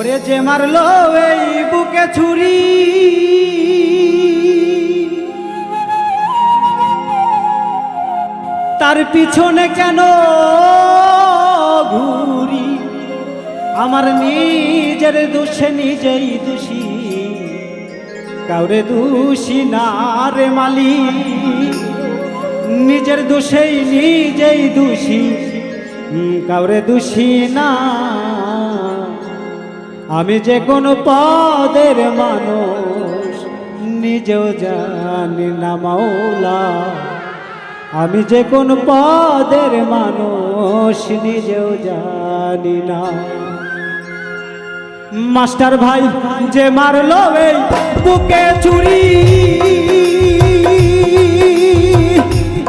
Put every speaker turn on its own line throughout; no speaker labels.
ওরে যে মারলো এই বুকে ছুরি। তার পিছনে কেন ঘুরি? আমার নিজের দোষে নিজেই দোষী। কাউরে দোষী না রে মালি নিজের দোষেই নিজেই দোষী। কাউরে দোষী না আমি যে কোন পদের মানুষ, নিজেও জানি না মাওলা। আমি যে কোন পদের মানুষ, নিজেও জানি না। মাস্টার ভাই, যে মারলো এই বুকে চুরি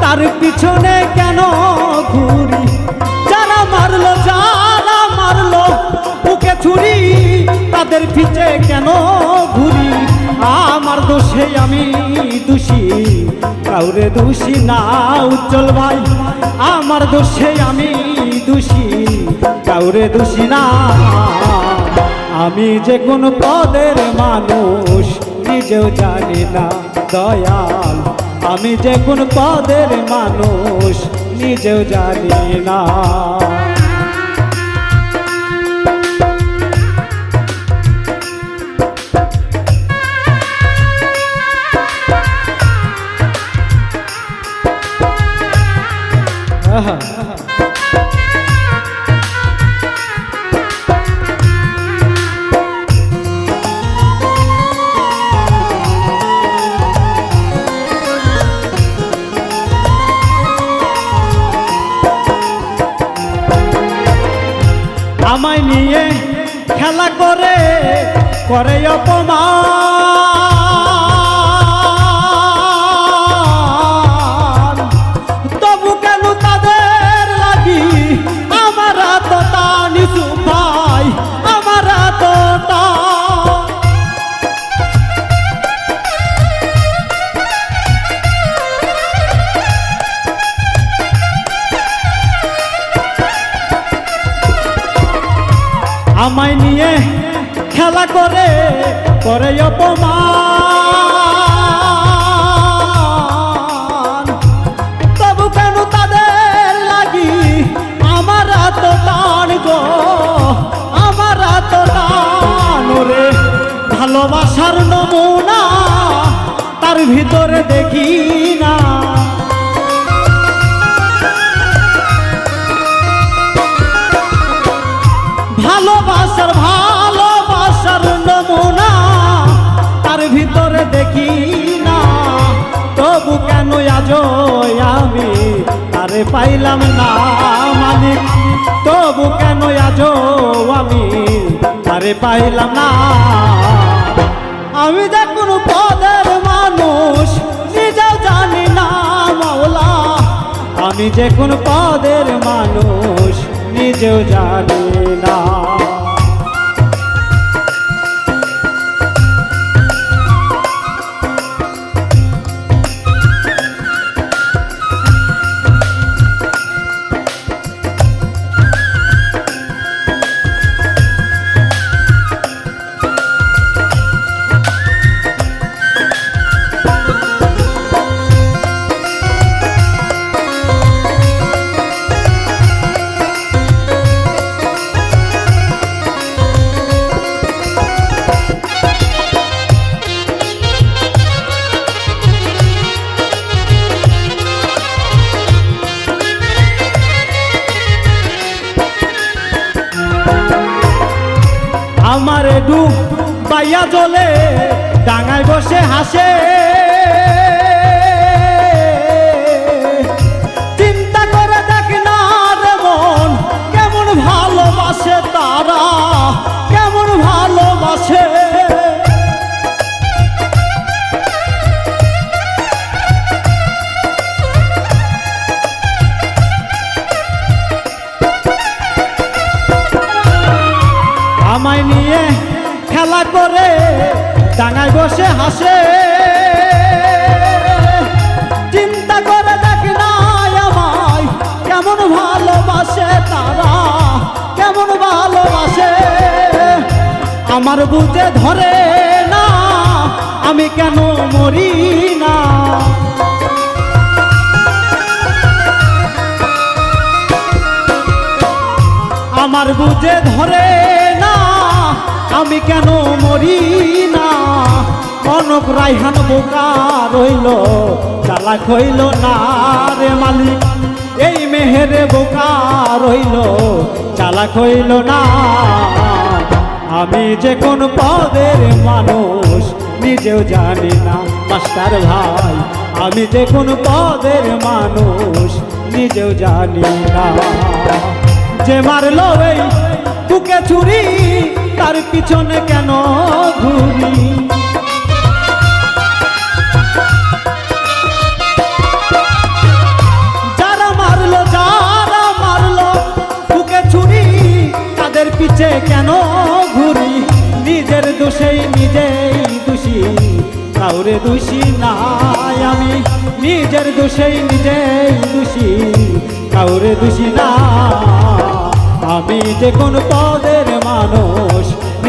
তার পিছনে কেন ঘুরি? তাদের পিছে কেন ঘুরি? আমার দোষে আমি দোষী। কাউরে দোষী না, উজ্জ্বল ভাই। আমার দোষে আমি দোষী। কাউরে দোষী না। আমি যে কোন পদের মানুষ, নিজেও জানি না, দয়াল। আমি যে কোন পদের মানুষ, নিজেও জানি না। আমায় নিয়ে খেলা করে করে অপমান। খেলা করে করে অপমান। তবু কেন তাদের লাগি? আমার তো টান গো, আমার তো টান রে ভালোবাসার নমুনা তার ভিতরে দেখি না। পাইলাম না মালিক তবু কেন আজ আমি আরে পাইলাম না? আমি যে কোনো পদের মানুষ, নিজেও জানি না মাওলা। আমি যে কোনো পদের মানুষ, নিজেও জানি বাইয়া জলে ডাঙায় বসে হাসে। করে ডাঙায় বসে হাসে। চিন্তা করে দেখ না আমায়, কেমন ভালোবাসে তারা, কেমন ভালোবাসে। আমার বুঝে ধরে না, আমি কেন মরি না। আমার বুঝে ধরে আমি কেন মরি না? কনক রাইহান বোকা রইল, চালাক হইল না রে মালিক। এই মেহেরে বোকা রইল, চালাক হইল না। আমি যে কোন পদের মানুষ, নিজেও জানি না, মাস্টার ভাই। আমি যে কোন পদের মানুষ, নিজেও জানি না। যে মারলো এই বুকে ছুরি তার পিছনে কেন ঘুরি? যারা মারলো যারা মারলো, বুকে ছুরি, তাদের পিছে কেন ঘুরি? নিজের দোষেই নিজেই দোষী, কাউরে দোষী নাই আমি। নিজের দোষেই নিজেই দোষী, কাউরে দোষী না। আমি যে কোন পদের মানুষ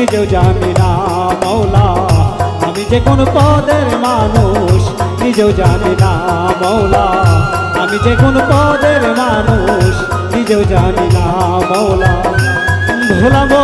নিজেও জানি না মৌলা আমি যে কোন পদের মানুষ, নিজেও জানি না মৌলা আমি যে কোন পদের মানুষ, নিজেও জানি না মৌলা ভোলাবো